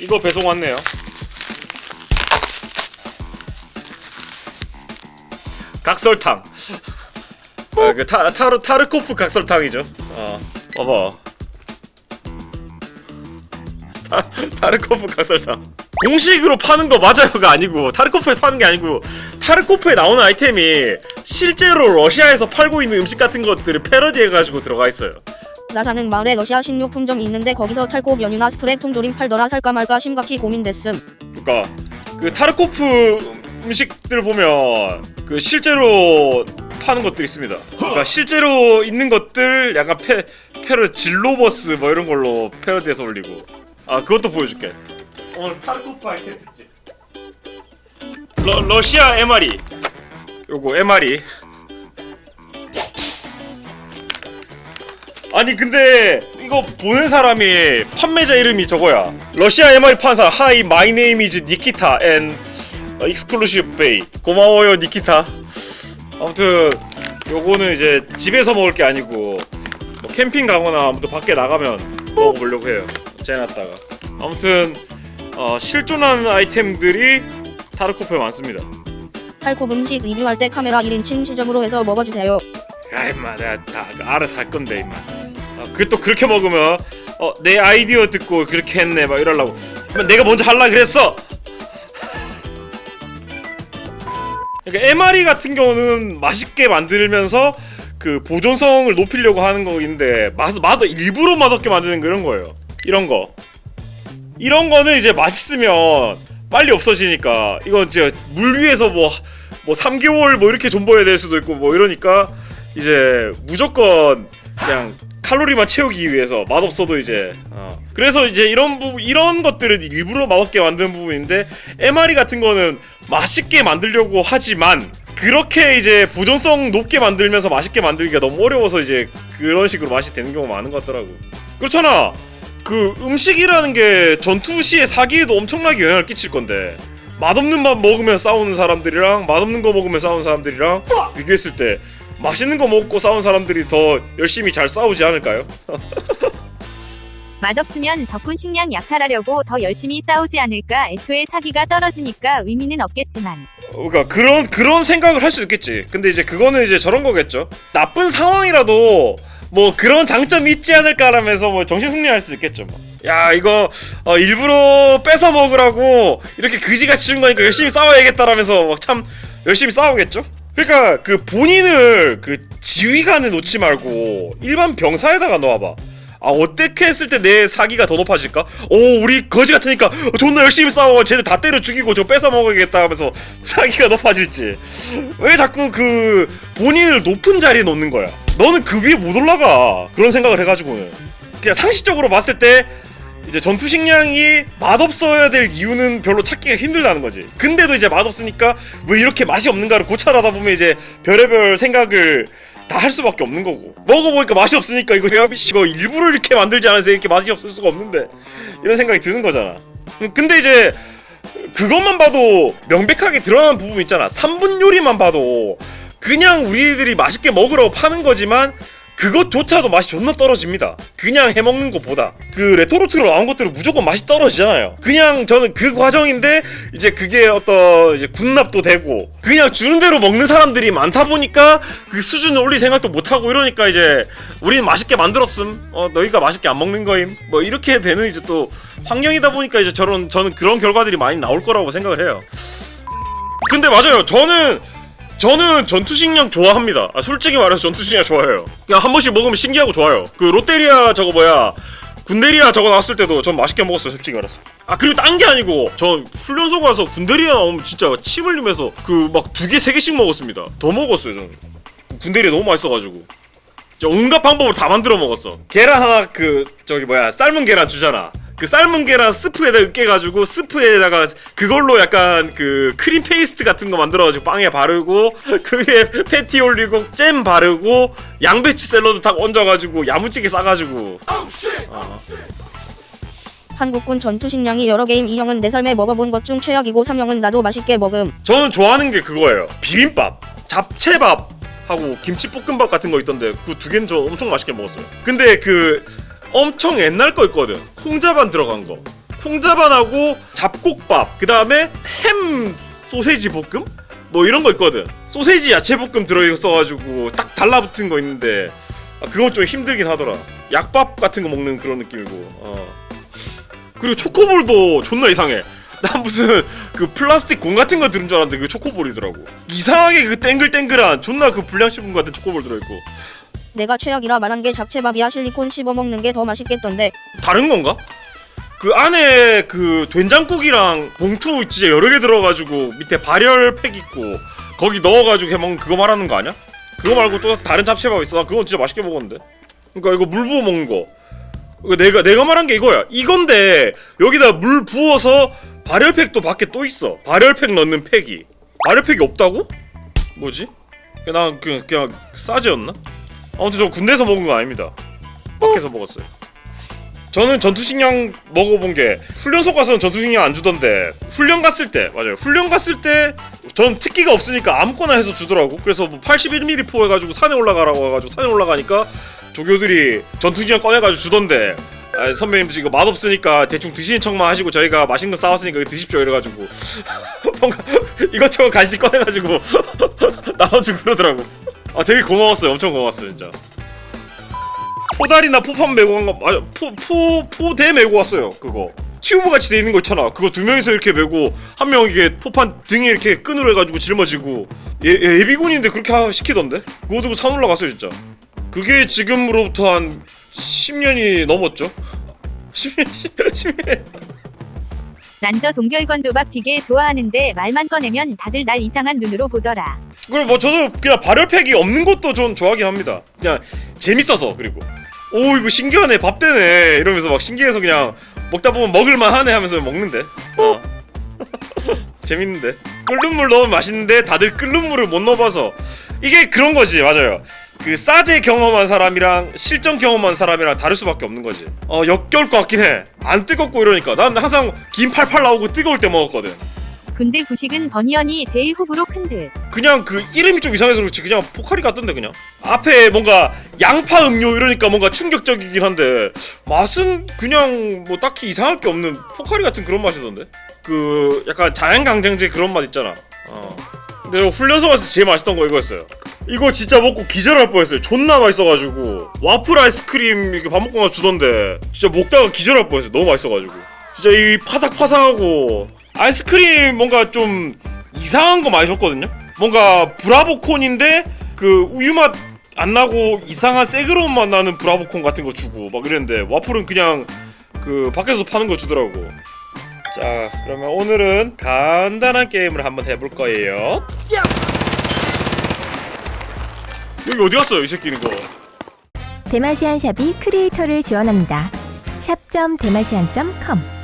이거 배송 왔네요. 각설탕. 아, 그 타, 타르 타르코프 각설탕이죠. 어, 봐봐. 타, 타르코프 각설탕. 공식으로 파는 거 맞아요가 아니고 타르코프에 파는 게 아니고 타르코프에 나오는 아이템이 실제로 러시아에서 팔고 있는 음식 같은 것들을 패러디해가지고 들어가 있어요. 나 사는 마을에 러시아 식료품점이 있는데 거기서 탈코 면유나 스프레 통조림 팔더라 살까 말까 심각히 고민됐음. 그러니까 그 타르코프 음식들 보면 그 실제로 파는 것들이 있습니다. 그러니까 실제로 있는 것들 약간 페 페르 질로버스 뭐 이런 걸로 패러디해서 올리고 아 그것도 보여줄게. 오늘 타르코프 아이템 특집. 러, 러시아 MRE 요거 MRE 아니 근데 이거 보는 사람이 판매자 이름이 저거야. 러시아 MR 판사 하이 마이 네임 이즈 니키타 앤 익스클루시브 베이 고마워요 니키타 아무튼 요거는 이제 집에서 먹을 게 아니고 뭐 캠핑 가거나 아무튼 밖에 나가면 먹어보려고 해요. 재놨다가. 아무튼 어, 실존하는 아이템들이 타르코프에 많습니다. 탈코 음식 리뷰할 때 카메라 1인칭 시점으로 해서 먹어주세요. 야 임마 내가 다 알아서 할 건데 임마. 아, 그 또 그렇게 먹으면 어, 내 아이디어 듣고 그렇게 했네 막 이러려고. 내가 먼저 할라 그랬어. 그러니까 MRE 같은 경우는 맛있게 만들면서 그 보존성을 높이려고 하는 거인데 맛, 맛 일부러 맛없게 만드는 그런 거예요. 이런 거. 이런 거는 이제 맛있으면 빨리 없어지니까. 이건 이제 물 위에서 뭐뭐 3개월 뭐 이렇게 존버해야 될 수도 있고 뭐 이러니까 이제 무조건 그냥 칼로리만 채우기 위해서 맛없어도 이제 어. 그래서 이제 이런 부 이런 것들은 일부러 맛없게 만드는 부분인데 MRE 같은 거는 맛있게 만들려고 하지만 그렇게 이제 보존성 높게 만들면서 맛있게 만들기가 너무 어려워서 이제 그런 식으로 맛이 되는 경우가 많은 것 같더라고 그렇잖아 그 음식이라는 게 전투 시의 사기에도 엄청나게 영향을 끼칠 건데 맛없는 맛 먹으면 싸우는 사람들이랑 맛없는 거 먹으면 싸우는 사람들이랑 비교했을 때 맛있는 거 먹고 싸운 사람들이 더 열심히 잘 싸우지 않을까요? 맛없으면 적군 식량 약탈하려고 더 열심히 싸우지 않을까 애초에 사기가 떨어지니까 의미는 없겠지만 그러니까 그런 그런 생각을 할 수 있겠지. 근데 이제 그거는 이제 저런 거겠죠. 나쁜 상황이라도 뭐 그런 장점이 있지 않을까라면서 뭐 정신 승리할 수 있겠죠. 뭐. 야 이거 어, 일부러 뺏어 먹으라고 이렇게 그지같이 준 거니까 열심히 싸워야겠다라면서 막 참 열심히 싸우겠죠. 그러니까 그 본인을 그 지휘관에 놓지 말고 일반 병사에다가 놓아봐. 아 어떻게 했을 때 내 사기가 더 높아질까? 오 우리 거지 같으니까 존나 열심히 싸워. 쟤들 다 때려 죽이고 저 뺏어 먹어야겠다 하면서 사기가 높아질지. 왜 자꾸 그 본인을 높은 자리에 놓는 거야? 너는 그 위에 못 올라가. 그런 생각을 해가지고는. 그냥 상식적으로 봤을 때 이제 전투 식량이 맛없어야 될 이유는 별로 찾기가 힘들다는 거지. 근데도 이제 맛없으니까 왜 이렇게 맛이 없는가를 고찰하다 보면 이제 별의별 생각을 다 할 수밖에 없는 거고. 먹어보니까 맛이 없으니까 이거 이거 일부러 이렇게 만들지 않아서 이렇게 맛이 없을 수가 없는데. 이런 생각이 드는 거잖아. 음, 근데 이제 그것만 봐도 명백하게 드러나는 부분 있잖아. 3분 요리만 봐도 그냥 우리들이 맛있게 먹으라고 파는 거지만 그것조차도 맛이 존나 떨어집니다. 그냥 해먹는 것보다 그 레토르트로 나온 것들은 무조건 맛이 떨어지잖아요. 그냥 저는 그 과정인데 이제 그게 어떤 이제 군납도 되고 그냥 주는 대로 먹는 사람들이 많다 보니까 그 수준을 올릴 생각도 못 하고 이러니까 이제 우리는 맛있게 만들었음. 어 너희가 맛있게 안 먹는 거임. 뭐 이렇게 되는 이제 또 환경이다 보니까 이제 저런 저는 그런 결과들이 많이 나올 거라고 생각을 해요. 근데 맞아요. 저는 저는 전투식량 좋아합니다. 아, 솔직히 말해서 전투식량 좋아해요. 그냥 한 번씩 먹으면 신기하고 좋아요. 그 롯데리아 저거 뭐야 군대리아 저거 나왔을 때도 전 맛있게 먹었어요. 솔직히 말해서. 아 그리고 딴 게 아니고 저 훈련소 가서 군대리아 나오면 진짜 침 흘리면서 그 막 두 개 세 개씩 먹었습니다. 더 먹었어요 저는. 군대리아 너무 맛있어가지고. 온갖 방법으로 다 만들어 먹었어. 계란 하나 그 저기 뭐야 삶은 계란 주잖아. 그 삶은 계란 스프에다 으깨가지고 스프에다가 그걸로 약간 그 크림 페이스트 같은 거 만들어가지고 빵에 바르고 그 위에 패티 올리고 잼 바르고 양배추 샐러드 딱 얹어가지고 야무지게 싸가지고 어. 한국군 전투 식량이 여러 개임 이형은 내 삶에 먹어본 것 중 최악이고 삼형은 나도 맛있게 먹음. 저는 좋아하는 게 그거예요. 비빔밥, 잡채밥 하고 김치볶음밥 같은 거 있던데 그 두 개는 저 엄청 맛있게 먹었어요. 근데 그 엄청 옛날 거 있거든. 콩자반 들어간 거. 콩자반하고 잡곡밥 그 다음에 햄 소세지 볶음 뭐 이런 거 있거든 소세지 야채 볶음 들어있어가지고 딱 달라붙은 거 있는데 아, 그건 좀 힘들긴 하더라 약밥 같은 거 먹는 그런 느낌이고 어. 그리고 초코볼도 존나 이상해 난 무슨 그 플라스틱 공 같은 거 들은 줄 알았는데 그 초코볼이더라고 이상하게 그 땡글땡글한 존나 그 불량식품 같은 초코볼 들어있고 내가 최악이라 말한 게 잡채밥이야 실리콘 씹어 먹는 게 더 맛있겠던데. 다른 건가? 그 안에 그 된장국이랑 봉투 진짜 여러 개 들어가지고 밑에 발열팩 있고 거기 넣어가지고 해먹는 그거 말하는 거 아니야? 그거 말고 또 다른 잡채밥 있어. 나 그건 진짜 맛있게 먹었는데. 그러니까 이거 물 부어 먹는 거. 내가 내가 말한 게 이거야. 이건데 여기다 물 부어서 발열팩도 밖에 또 있어. 발열팩 넣는 팩이. 발열팩이 없다고? 뭐지? 그냥 그냥, 그냥 싸지였나? 아무튼 저 군대에서 먹은 거 아닙니다. 밖에서 먹었어요. 저는 전투식량 먹어본 게 훈련소 가서는 전투식량 안 주던데 훈련 갔을 때 맞아요. 훈련 갔을 때 전 특기가 없으니까 아무거나 해서 주더라고. 그래서 뭐 81mm 포 해가지고 산에 올라가라고 해가지고 산에 올라가니까 조교들이 전투식량 꺼내가지고 주던데. 아, 선배님들 이거 맛없으니까 대충 드시는 척만 하시고 저희가 맛있는 거 싸왔으니까 드십시오 이래가지고. 뭔가 이것저것 간식 꺼내가지고 나눠주고 그러더라고 아 되게 고마웠어요. 엄청 고마웠어요 진짜. 포다리나 포판 메고 간거 맞아 포포 포대 메고 왔어요 그거. 튜브 같이 돼 있는 거 있잖아. 그거 두 명이서 이렇게 메고 한 명 이게 포판 등에 이렇게 끈으로 해가지고 짊어지고. 예, 예, 예비군인데 그렇게 하- 시키던데? 그거 들고 산 올라갔어요 진짜. 그게 지금으로부터 한 10년이 넘었죠? 10년 10년 난 저 동결건 조밥 되게 좋아하는데 말만 꺼내면 다들 날 이상한 눈으로 보더라. 그리고 뭐 저도 그냥 발열팩이 없는 것도 전 좋아하긴 합니다. 그냥 재밌어서 그리고 오 이거 신기하네 밥 되네 이러면서 막 신기해서 그냥 먹다 보면 먹을만 하네 하면서 먹는데. 어. 재밌는데 끓는 물 넣으면 맛있는데 다들 끓는 물을 못 넣어봐서 이게 그런 거지 맞아요. 그 싸제 경험한 사람이랑 실전 경험한 사람이랑 다를 수밖에 없는 거지. 어 역겨울 것 같긴 해. 안 뜨겁고 이러니까 난 항상 김 팔팔 나오고 뜨거울 때 먹었거든. 군대 부식은 버니언이 제일 호불호 큰 듯. 그냥 그 이름이 좀 이상해서 그렇지 그냥 포카리 같던데 그냥 앞에 뭔가 양파 음료 이러니까 뭔가 충격적이긴 한데 맛은 그냥 뭐 딱히 이상할 게 없는 포카리 같은 그런 맛이던데 그 약간 자연강장제 그런 맛 있잖아 어 근데 훈련소 가서 제일 맛있던 거 이거였어요 이거 진짜 먹고 기절할 뻔했어요. 존나 맛있어가지고. 와플 아이스크림 이렇게 밥 먹고 가서 주던데. 진짜 먹다가 기절할 뻔했어요. 너무 맛있어가지고. 진짜 이 파삭파삭하고. 아이스크림 뭔가 좀 이상한 거 많이 줬거든요. 뭔가 브라보콘인데 그 우유 맛 안 나고 이상한 새그러운 맛 나는 브라보콘 같은 거 주고 막 이랬는데 와플은 그냥 그 밖에서 파는 거 주더라고. 자, 그러면 오늘은 간단한 게임을 한번 해볼 거예요. 여기 어디 갔어요, 이 새끼는 거? 대마시안 샵이 크리에이터를 지원합니다. 샵.대마시안.com